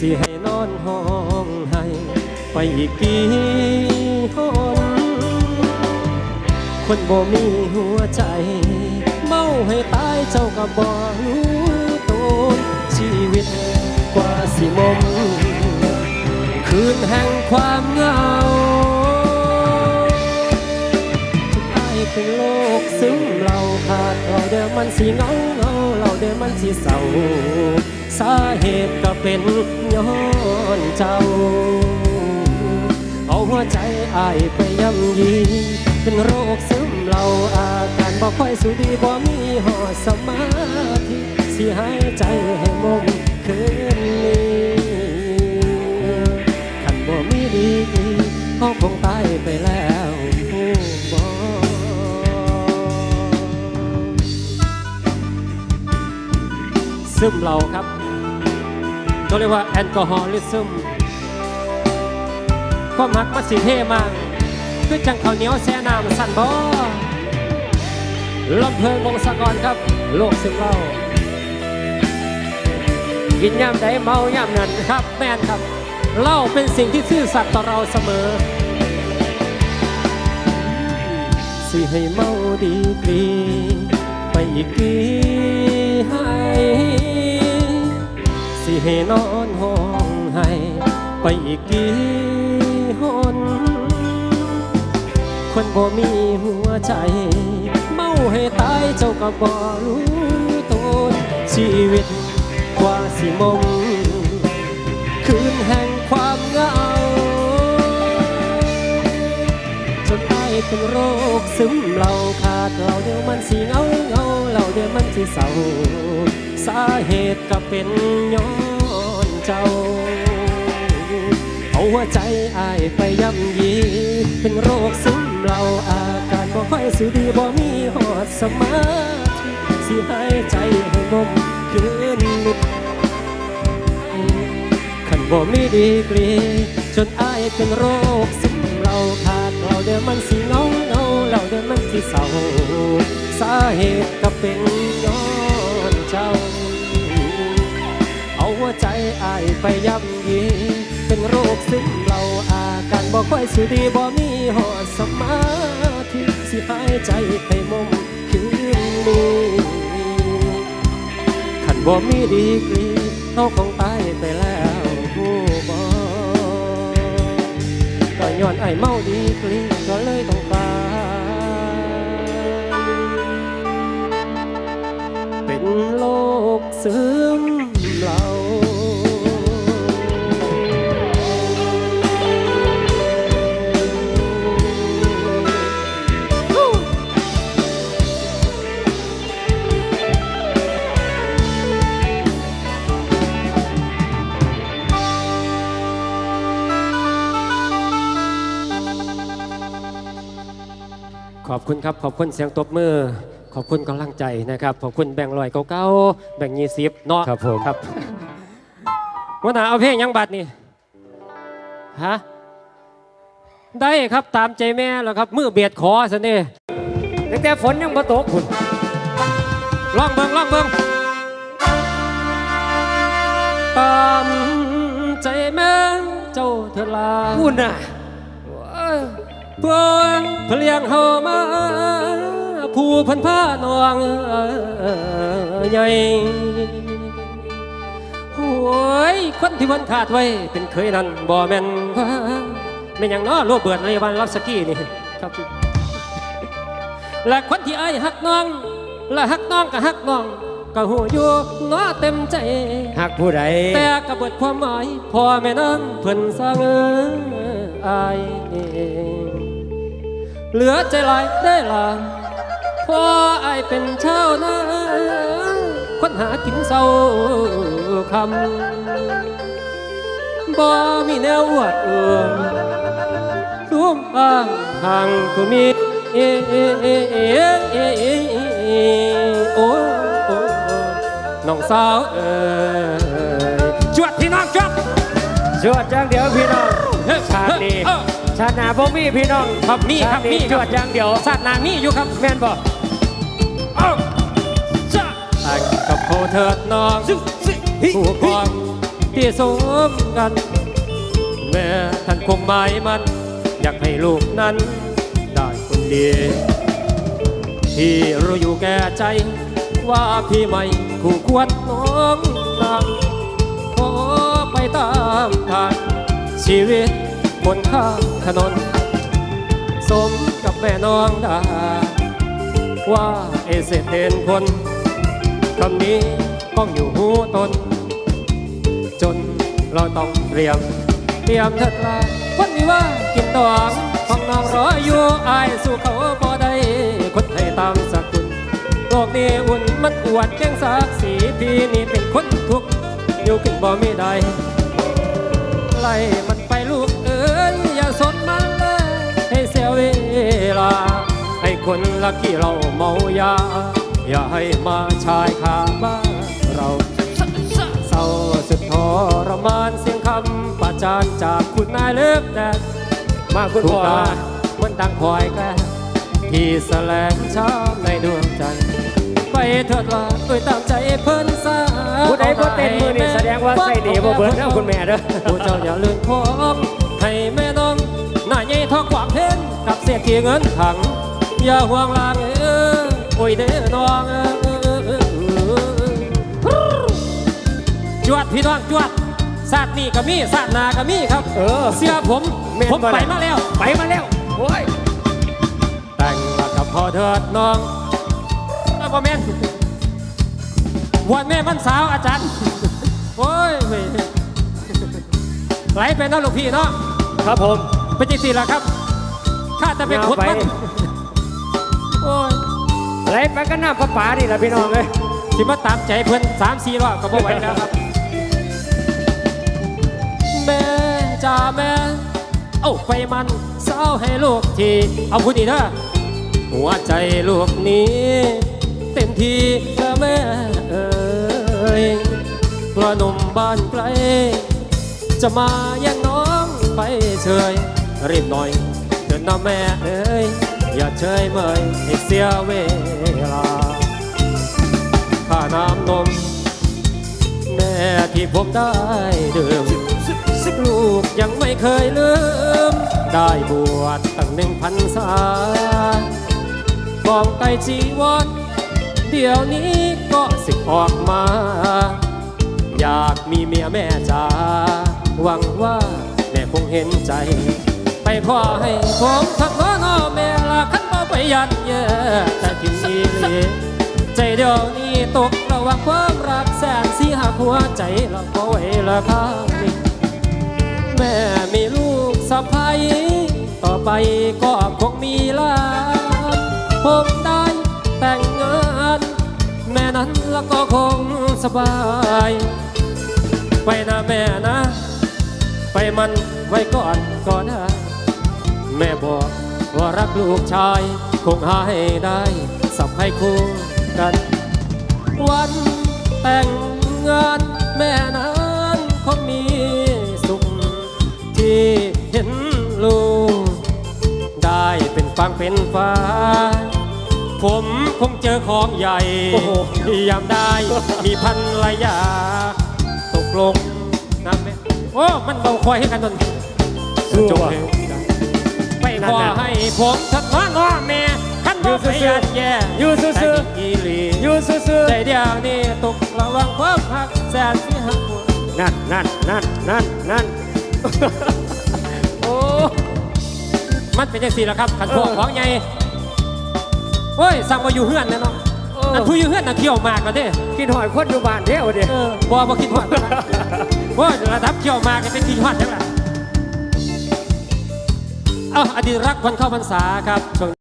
สิให้นอนห้องให้ไปอีกกี่หนคนบ่มีหัวใจ เมาให้ตายเจ้าก็บ่รู้ตนชีวิตกว่าสิมม คืนแห่งความเหงาทุกอายเป็นโลกซึมเราขาดเราเดี๋ยวมันสิเงาเงาเราเดี๋ยวมันสิเศร้า สาเหตุก็เป็นย้อนเจ้า เอาหัวใจอายไปย่ำยี เป็นโรคซึมเราอาการบ่ค่อยสุดีบ่มีหอดสมาธิสิหายใจให้มมคืนนี้คันบ่มีดีเขาคงตายไปแล้วซึมเราครับ เขาเรียกว่าแอลกอฮอลิซึมความหักมาสิเท่มากคือจังข้าวเหนียวแช่น้ำสั่นบ่ลำเพลิงวงศกรครับ โลกซึมเหล่ากินย่ำใดเมาย่ำนั้นครับแม่นครับเหล้าเป็นสิ่งที่ซื่อสัตย์ต่อเราเสมอ สิให้เมาดีกรี ไปอีกกี่ห้สิ ให้นอนห้องให้ไปอีกกี่หนคนบ่มีหัวใจ เมาให้ตายเจ้าก็บ่รู้ตนชีวิตกว่าสิมมคืนแห่งความเหงาจนอายเป็นโรคซึมเราขาดเราเดี๋ยวมันสิเงาเงาเราเดี๋ยวมันสิเศร้าสาเหตุก็เป็นย้อน เจ้า เอาหัวใจอายไปย่ำยี เป็นโรคซึมเราอาการบ่ค่อยสุดีบ่มีหอดสมาธิสิหายใจให้งมคืนนี้ขันบ่มีดีกรี จนอายเป็นโรคซึมเราขาดเราเดี๋ยวมันสิเงาเงาเราเดี๋ยวมันสิเศร้าสาเหตุก็เป็นย้อน ใจอายไปย่ำยีเป็นโรคซึมเราอาการบ่ค่อยสุดีบ่มีหอดสมาธิสิหายใจให้มมคืนนี้ขันบ่มีดีกรีเขาคงตายไปแล้วผู้บอก็ย้อนไอเมาดีกรีก็เลยต้องตายเป็นโรคซึมเรา ขอบคุณครับ ขอบคุณเสียงตบมือ ขอบคุณกำลังใจนะครับ ขอบคุณแบ่งลอยเก่าๆแบ่งยี่สิบเนาะครับผมครับวันหนาเอาเพลงยังบัดนี่ฮะได้ครับตามใจแม่แล้วครับมือเบียดคอซะนี่ตั้งแต่ฝนยังบ่ตกพุ่นลองเบิ่งลองเบิ่งตามใจแม่เจ้าเถอลาพุ่นน่ะเพื่อเพลียงเฮามาผู้พันผ้านองใหญ่โอ้ยคนที่วันขาดไว้เป็นเคยนั่นบ่แม่นว่าแม่นหยังเนาะโรเบิร์ตเลวันลับสกี้นี่ครับและคนที่ไอ้หักน้องและหักน้องก็หักน้องก็หูอยู่นาะเต็มใจหักผู้ใดแต่กระเบิดความหมายพ่อแม่นั้นเพิ่นสร้างเอ้อาย เองเหลือใจหลายได้ลาพ่ออายเป็นชาวนาคนหากินเศร้าคำบ่มีแนวอวดเอือมทุ่มอ้างห่างก็มีเอเอเอเอเอเอโอ้โอ้น้องสาวเอ๋ยจวดพี่น้องจวดจวดจังเดียวพี่น้องชาตินี้เออ ชาติหน้าบ่มีพี่น้องครับมีครับชาตินี้มีจวดจังเดียวศาสตร์นามีอยู่ครับแม่นบ่เอ้าจ้าอันกับโคเถิดน้องซึซึฮิผู้กองที่สมกันแม่ท่านคงหมายมัน อยากให้ลูกนั้น ได้คนดีพี่รู้อยู่แก่ใจ ว่าพี่ไม่คู่ควรน้องนางขอไปตามทางชีวิต บนข้างถนน สมกับแม่น้องดา ว่าเอเสเป็นคนคำนี้ต้องอยู่หูตน จนเราต้องเตรียม เตรียมเถิดลาวันนี้ว่ากินดองของน้องรออยู่อายสู่เขาบ่ได้คนให้ตามสกุลโลกนี้อุ่นมันอวดแก่งศักดิ์ศรีพี่นี่เป็นคนทุกข์อยู่ขึ้นบ่มีใดไล่มัน เวลา ให้คนละกี่เราเมายา อย่าให้มาชายคาบ้านเราเศร้าสุดทรมานเสียงคำประจานจากคุณนายเลิกแดดมาคุณพ่อตามันดังคอยแกลที่แสลงช้ำในดวงใจไปเถิดว่าเอ้ยตามใจเพิ่นซาผู้ใดบ่เต้นมือนี่แสดงว่าใส่ดีบ่เบิดเด้อคุณแม่เด้อผู้เจ้าอย่าลืมของให้แม่น้องหน้าใหญ่ทองกว่า งเพนกับเงินถัง อย่าห่วงลางเออโอ้ยเด้อน้องจวดพี่น้องจวดศาสตร์นี่ก็มีศาสตร์นาก็มีครับ เออ เสื้อผม ผมไปมาแล้ว ไปมาแล้วโอ้ยแต่งมากับพ่อเถิดน้องเอ้ยบ่แม่นวันแม่มันสาวอาจารย์ โอ้ยไหลไปเนาะลูกพี่เนาะครับผม เป็นจังสี่ละครับ ข้าจะไปขุดมันเอาไปโอ้ยไหลไปก็น้ำประปานี่ล่ะพี่น้องเอ้ยสิมาตามใจเพื่อนสามสี่รอบก็บ่ไหวแล้วครับแม่จ้าแม่เอาไปมันเศร้าให้ลูกทีเอาพูดอีกเถอะหัวใจลูกนี้ เต็มทีแล้วแม่เอ้ยกลัวหนุ่มบ้านไกล จะมาแย่งน้องไปเฉยรีบหน่อยเดิ นนะแม่เอ้ยอย่าเฉยเมยให้เสียเวลาค่าน้ำนม แม่ที่ผมได้ดื่มลูกยังไม่เคยลืม ได้บวชตั้งหนึ่งพันษาบองไตจีวรเดี๋ยวนี้ก็สิออกมา อยากมีเมียแม่จ๋าหวังว่าแม่คงเห็นใจ ขอให้ผมทักว่าน้อแม่ละขันบ่ไปยันเยอะแต่ทิมนีเลยใจเดียวนี้ตกระหว่างความรักแสนสีหักหัวใจเราก็ไว้ละข้างนี้แม่มีลูกสะพ้ายต่อไปก็คงมีลาผมได้แต่งงานแม่นั้นแล้วก็คงสบาย ไปนะแม่นะ ไปมันไว้ก่อนก็ได้ แม่บอกว่ารักลูกชาย คงหาให้ได้สับให้คู่กัน วันแต่งงานแม่นั้นคงมีสุขที่เห็นลูก ได้เป็นฟังเป็นฟ้า ผมคงเจอของใหญ่โอ้โหยามได้มีพันรยา ตกลงนะแม่โอ้ มันเบาคอยให้กันตนจงว่ะเร็ว ขอให้ผมทัดว่าน้อแม่ขันบ่ไปยัดแย่อยู่ซื่อๆแต่อีหลีอยู่ซื่อใจเดียวนี่ตกระวังความหักแสนสิหักหัวๆนั่นนั่นนั่นนั่นนั่นโอ้มันเป็นจังสี่ละครับขันพวกของใหญ่โอ้ยสั่งมาอยู่เฮือนแน่เนาะเอออัอันผู้อยู่เฮือนน่ะเกี่ยวหมากกันเด้กินหอยคนอยู่บ้านเด้อเด้เออบ่บ่คิดฮอดนะโอ้ยระดับเกี่ยวหมากกันเป็นคิดฮอดจังล่ะเอ้าอดีตรักวันเข้าพรรษาครับ